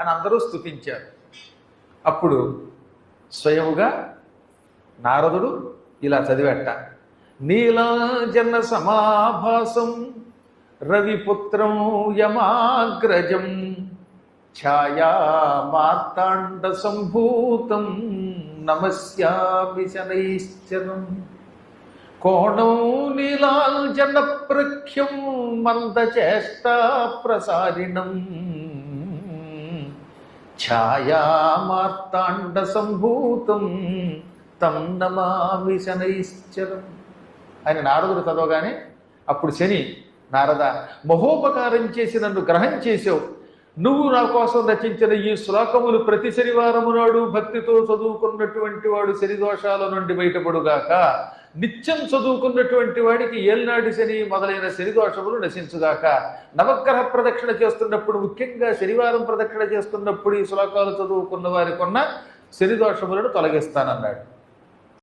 అని అందరూ స్తుతించారు. అప్పుడు స్వయముగా నారదుడు ఇలా చదివెట్ట నీలాజన సమాభాసం రవిపుత్రం యమాగ్రజం ఛాయా మార్తాండ సంభూతం నమస్యామి శనైశ్చరం కోణం నీలాంజన ప్రఖ్యం మందచేష్ట ప్రసారిణం ఛాయా మార్తాండ సంభూతం తం నమామి శనైశ్చరం అని నారదుడు చదవగానే అప్పుడు శని నారద మహోపకారం చేసి నన్ను గ్రహం చేసావు నువ్వు నా కోసం రచించిన ఈ శ్లోకములు ప్రతి శనివారము నాడు భక్తితో చదువుకున్నటువంటి వాడు శని దోషాల నుండి బయటపడుగాక నిత్యం చదువుకున్నటువంటి వాడికి ఏల్నాటి శని మొదలైన శని దోషములు నశించుగాక నవగ్రహ ప్రదక్షిణ చేస్తున్నప్పుడు ముఖ్యంగా శనివారం ప్రదక్షిణ చేస్తున్నప్పుడు ఈ శ్లోకాలు చదువుకున్న వారికి ఉన్న శని దోషములను తొలగిస్తానన్నాడు.